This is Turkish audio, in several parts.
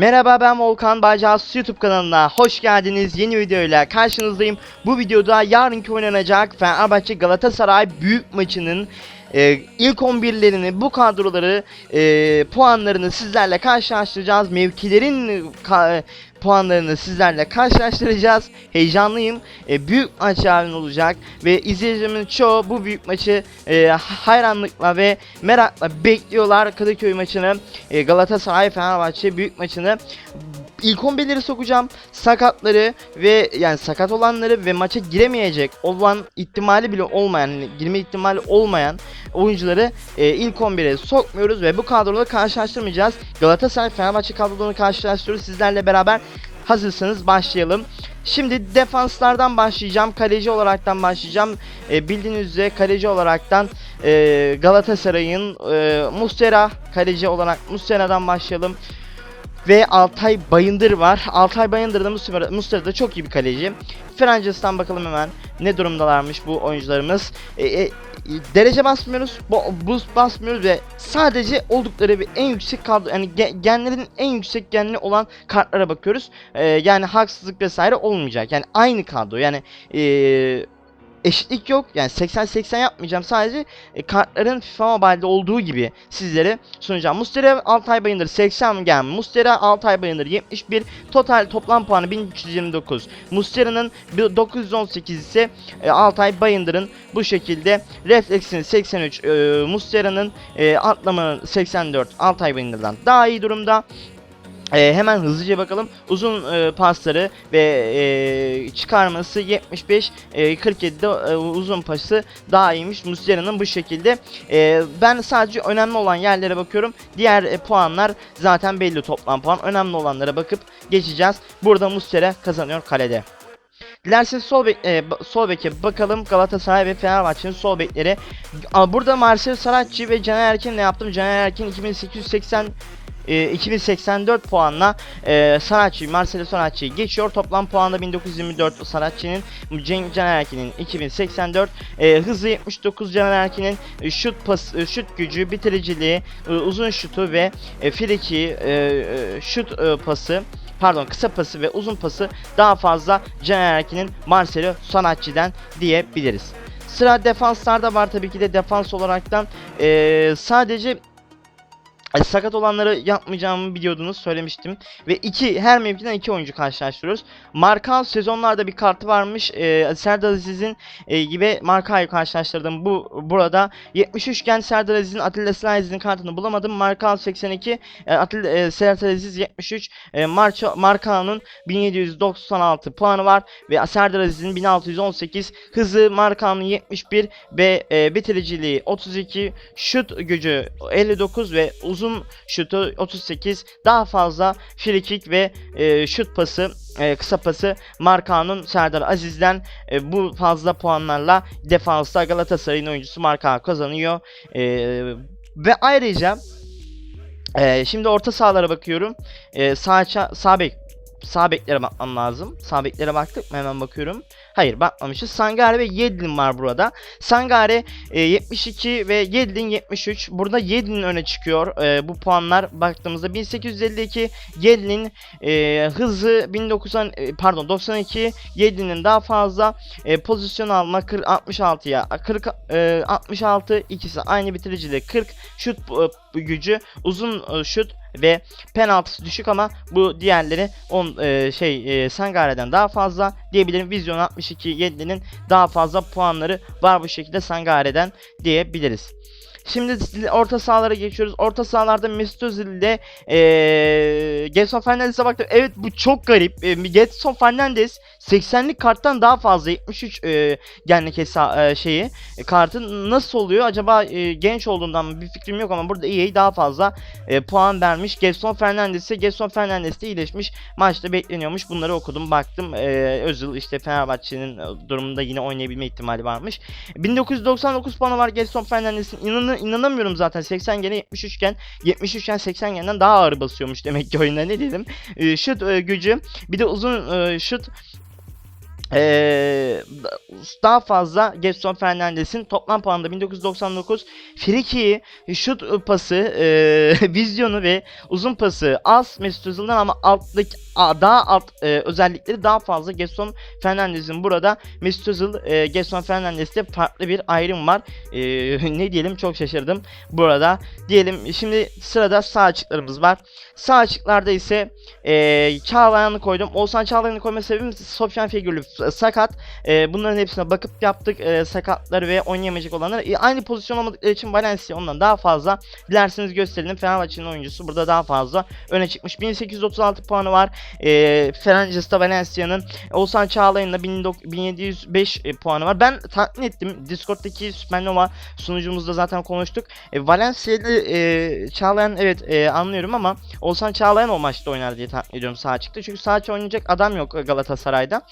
Merhaba ben Volkan Bacas YouTube kanalına hoş geldiniz. Yeni videoyla karşınızdayım. Bu videoda yarınki oynanacak Fenerbahçe Galatasaray büyük maçının e, ilk 11'lerini bu kadroları e, puanlarını sizlerle karşılaştıracağız. Mevkilerin ka- puanlarını sizlerle karşılaştıracağız. Heyecanlıyım. E, büyük maç yarın olacak ve izleyicilerimin çoğu bu büyük maçı e, hayranlıkla ve merakla bekliyorlar. Kadıköy maçını, e, Galatasaray Fenerbahçe büyük maçını ilk 11'leri sokacağım. Sakatları ve yani sakat olanları ve maça giremeyecek olan ihtimali bile olmayan, girme ihtimali olmayan oyuncuları e, ilk 11'e sokmuyoruz ve bu kadroları karşılaştırmayacağız. Galatasaray Fenerbahçe kadrolarını karşılaştırıyoruz sizlerle beraber. Hazırsanız başlayalım. Şimdi defanslardan başlayacağım. Kaleci olaraktan başlayacağım. E, bildiğiniz üzere kaleci olaraktan e, Galatasaray'ın e, Mustera kaleci olarak Mustera'dan başlayalım. Ve Altay Bayındır var. Altay Bayındır da Muslera, da çok iyi bir kaleci. Frances'tan bakalım hemen ne durumdalarmış bu oyuncularımız. E, e, derece basmıyoruz, boost basmıyoruz ve sadece oldukları bir en yüksek kadro yani ge- genlerin en yüksek genli olan kartlara bakıyoruz. E, yani haksızlık vesaire olmayacak. Yani aynı kadro. Yani e, eşitlik yok. Yani 80-80 yapmayacağım. Sadece e, kartların FIFA Mobile'de olduğu gibi sizlere sunacağım. Mustera Altay Bayındır 80 gem. Mustera Altay Bayındır 71. Total toplam puanı 1329. Mustera'nın 918 ise e, Altay Bayındır'ın bu şekilde refleksinin 83. E, Mustera'nın e, atlamanın 84 Altay Bayındır'dan daha iyi durumda. Ee, hemen hızlıca bakalım. Uzun e, pasları ve e, çıkarması 75 e, 47'de e, uzun pası daha iyiymiş. Muslera'nın bu şekilde. E, ben sadece önemli olan yerlere bakıyorum. Diğer e, puanlar zaten belli toplam puan. Önemli olanlara bakıp geçeceğiz. Burada Muslera kazanıyor kalede. Dilerseniz sol, bek, e, sol beke bakalım Galatasaray ve Fenerbahçe'nin sol bekleri. Burada Marcel Saratçı ve Caner Erkin ne yaptım? Caner Erkin 2880 e, 2084 puanla e, Sanatçı, Marcelo Sanatçı'yı geçiyor. Toplam puanda 1924 Sanatçı'nın, Cenk Caner Erkin'in 2084, e, hızı 79 Caner Erkin'in, e, şut pas, e, şut gücü, bitiriciliği, e, uzun şutu ve e, friki, e, e, şut e, pası pardon kısa pası ve uzun pası daha fazla Caner Erkin'in Marcelo Sanatçı'dan diyebiliriz. Sıra defanslarda var tabii ki de defans olaraktan e, sadece sakat olanları yapmayacağımı biliyordunuz söylemiştim. Ve iki her mevkiden iki oyuncu karşılaştırıyoruz. Marka sezonlarda bir kartı varmış. Ee, Serdar Aziz'in e, gibi Marka'yı karşılaştırdım. Bu burada 73 gen Serdar Aziz'in Atilla Slayiz'in kartını bulamadım. Marka 82 e, Atilla e, Serdar Aziz 73 e, Marka'nın 1796 puanı var ve Serdar Aziz'in 1618 hızı Marka'nın 71 ve e, bitiriciliği 32 şut gücü 59 ve uzun şutu 38 daha fazla free kick ve e, şut pası e, kısa pası Markan'ın Serdar Aziz'den e, bu fazla puanlarla defansta Galatasaray'ın oyuncusu Marka kazanıyor. E, ve ayrıca e, şimdi orta sahalara bakıyorum. E, sağ, sağ bek sağ beklere bakmam lazım. Sağ beklere baktık mı hemen bakıyorum. Hayır bakmamışız. Sangare ve Yedlin var burada. Sangare e, 72 ve Yedlin 73. Burada Yedlin öne çıkıyor. E, bu puanlar baktığımızda 1852 Yedlin e, hızı 1990 e, pardon 92 Yedlin'in daha fazla e, pozisyon alma 66'ya 40 e, 66 ikisi aynı bitiricide 40 şut e, gücü uzun e, şut ve penaltısı düşük ama bu diğerleri on e, şey e, Sangare'den daha fazla diyebilirim. Vizyon 62 Yedlin'in daha fazla puanları var bu şekilde Sangare'den diyebiliriz. Şimdi orta sahalara geçiyoruz. Orta sahalarda Mesut Özil ile Gelson Fernandes'e baktım. Evet bu çok garip. E, Gelson Fernandes 80'lik karttan daha fazla 73 e, genlik hesa e, şeyi e, kartı nasıl oluyor? Acaba e, genç olduğundan mı bir fikrim yok ama burada EA daha fazla e, puan vermiş. Gelson Fernandes'e Gelson Fernandes de iyileşmiş. Maçta bekleniyormuş. Bunları okudum baktım. E, Özil işte Fenerbahçe'nin e, durumunda yine oynayabilme ihtimali varmış. 1999 puanı var Gelson Fernandes'in. İnanı, inanamıyorum zaten. 80 gene 73 iken 73 iken 80 genden daha ağır basıyormuş demek ki oyunda. Ne dedim. E, şut e, gücü. Bir de uzun e, şut Ee, daha fazla Gerson Fernandes'in toplam puanında 1999 friki, şut pası, e, vizyonu ve uzun pası az Mesut Özil'den ama alttaki a- daha alt e, özellikleri daha fazla Gerson Fernandes'in burada Mesut Özil, e, Gerson Fernandes'te farklı bir ayrım var. E, ne diyelim çok şaşırdım burada. Diyelim şimdi sırada sağ açıklarımız var. Sağ açıklarda ise e, Çağlayan'ı koydum. Oğuzhan Çağlayan'ı koyma sebebim Sofyan Figürlü sakat. E, bunların hepsine bakıp yaptık. E, sakatları ve oynayamayacak olanlar. E, aynı pozisyon olmadıkları için Valencia ondan daha fazla. Dilerseniz gösterelim. Fenerbahçe'nin oyuncusu burada daha fazla öne çıkmış. 1836 puanı var. E, Fenerbahçe'de Valencia'nın. Oğuzhan 19- 1705 e, puanı var. Ben tahmin ettim. Discord'daki Supernova sunucumuzda zaten konuştuk. E, Valencia'lı e, Çağlayan evet e, anlıyorum ama Oğuzhan Çağlayan o maçta oynar diye tahmin ediyorum sağ çıktı. Çünkü sağ oynayacak adam yok Galatasaray'da.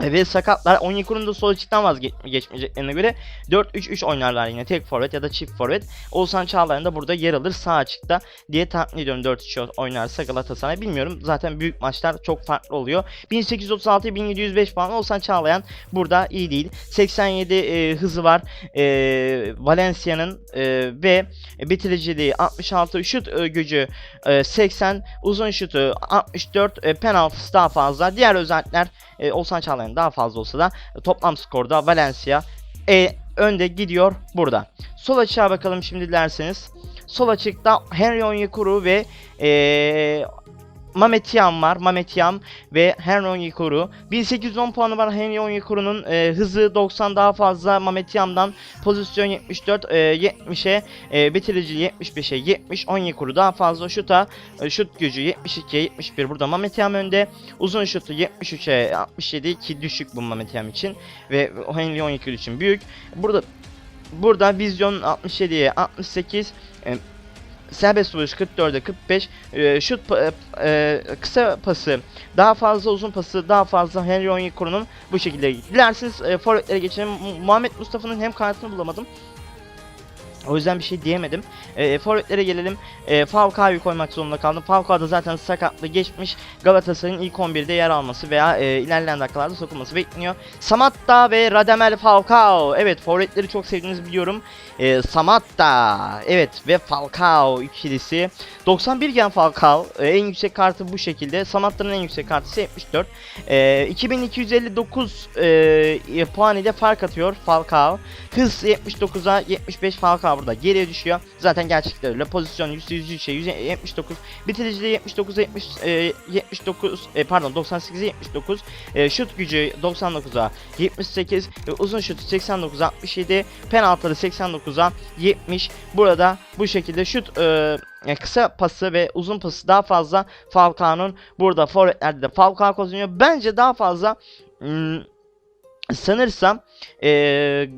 E, Ve sakatlar Onyekuru'nun da sol açıktan vazgeçmeyeceklerine göre 4-3-3 oynarlar yine tek forvet ya da çift forvet. Oğuzhan Çağlayan da burada yer alır sağ açıkta diye tahmin ediyorum 4-3 oynarsa Galatasaray. Bilmiyorum zaten büyük maçlar çok farklı oluyor. 1836 1705 puan Oğuzhan Çağlayan burada iyi değil. 87 e, hızı var e, Valencia'nın e, ve bitiriciliği 66 şut e, gücü e, 80 uzun şutu 64 e, penaltısı daha fazla. Diğer özellikler e, Oğuzhan Çağlayan daha fazla olsa da e, toplam skorda Valencia e, önde gidiyor burada. Sol açığa bakalım şimdi dilerseniz. Sol açıkta Henry Onyekuru ve e, Mamet Yam var. Mamet Yam ve Henry Onyekuru. 1810 puanı var Henry Onyekuru'nun e, hızı 90 daha fazla Mamet Yam'dan pozisyon 74 e, 70'e e, bitirici 75'e 70 Onyekuru daha fazla şuta e, şut gücü 72 71 burada Mamet Yam önde uzun şutu 73'e 67 ki düşük bu Mamet Yam için ve Henry Onyekuru için büyük burada burada vizyon 67'ye 68 e, serbest vuruş 44'e 45 e, şut pa- e, kısa pası daha fazla uzun pası daha fazla Henry Onyekuru'nun bu şekilde. Dilerseniz e, forvetlere geçelim. Mu- Muhammed Mustafa'nın hem kartını bulamadım o yüzden bir şey diyemedim. E, forvetlere gelelim. E, Falcao'yu koymak zorunda kaldım. Falcao da zaten sakatlı geçmiş. Galatasaray'ın ilk 11'de yer alması veya e, ilerleyen dakikalarda sokulması bekleniyor. Samatta ve Radamel Falcao. Evet forvetleri çok sevdiğinizi biliyorum. E, Samatta. Evet ve Falcao ikilisi. 91 gen Falcao. E, en yüksek kartı bu şekilde. Samatta'nın en yüksek kartı ise 74. E, 2259 e, puan ile fark atıyor Falcao. Hız 79'a 75 Falcao burada geriye düşüyor. Zaten gerçekten öyle. Pozisyon 100 100 şey 179. Bitiriciliği 79 70 e, 79 e, pardon 98'e 79. E, şut gücü 99'a 78. E, uzun şutu 89'a 67. Penaltıları 89'a 70. Burada bu şekilde şut e, e, kısa pası ve uzun pası daha fazla Falcao'nun burada forvetlerde de Falcao kazanıyor. Bence daha fazla hmm, sanırsam e,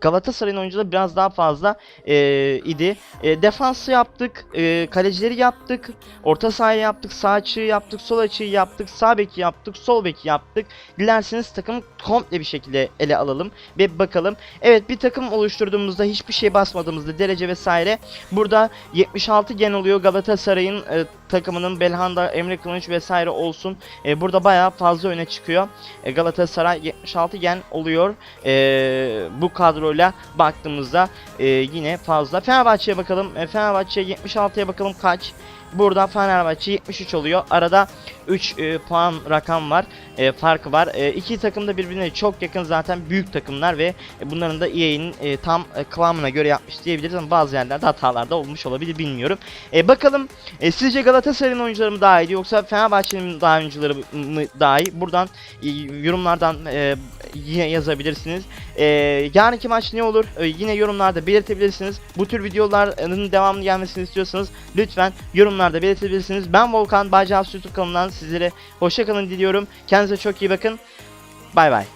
Galatasaray'ın oyuncuları biraz daha fazla e, idi. E, defansı yaptık, e, kalecileri yaptık, orta sahayı yaptık, sağ açığı yaptık, sol açığı yaptık, sağ beki yaptık, sol beki yaptık. Dilerseniz takımı komple bir şekilde ele alalım ve bakalım. Evet bir takım oluşturduğumuzda hiçbir şey basmadığımızda derece vesaire burada 76 gen oluyor Galatasaray'ın e, takımının Belhanda, Emre Kılınç vesaire olsun. E, burada bayağı fazla öne çıkıyor. E, Galatasaray 76 gen oluyor. E, bu kadroyla baktığımızda e, yine fazla. Fenerbahçe'ye bakalım. E, Fenerbahçe 76'ya bakalım kaç. Burada Fenerbahçe 73 oluyor. Arada 3 e, puan rakam var. E, farkı var. E, iki takım da birbirine çok yakın zaten büyük takımlar ve bunların da EA'nin e, tam e, kıvamına göre yapmış diyebiliriz ama bazı yerlerde hatalar da olmuş olabilir bilmiyorum. E, bakalım e, sizce Galatasaray'ın oyuncuları mı daha iyi yoksa Fenerbahçe'nin daha oyuncuları mı daha iyi? Buradan e, yorumlardan e, yine yazabilirsiniz. E, yarınki maç ne olur? E, yine yorumlarda belirtebilirsiniz. Bu tür videoların devamlı gelmesini istiyorsanız lütfen yorumlarda belirtebilirsiniz. Ben Volkan Bağcılar YouTube kanalından sizlere hoşça kalın diliyorum. Kendinize çok iyi bakın. Bay bay.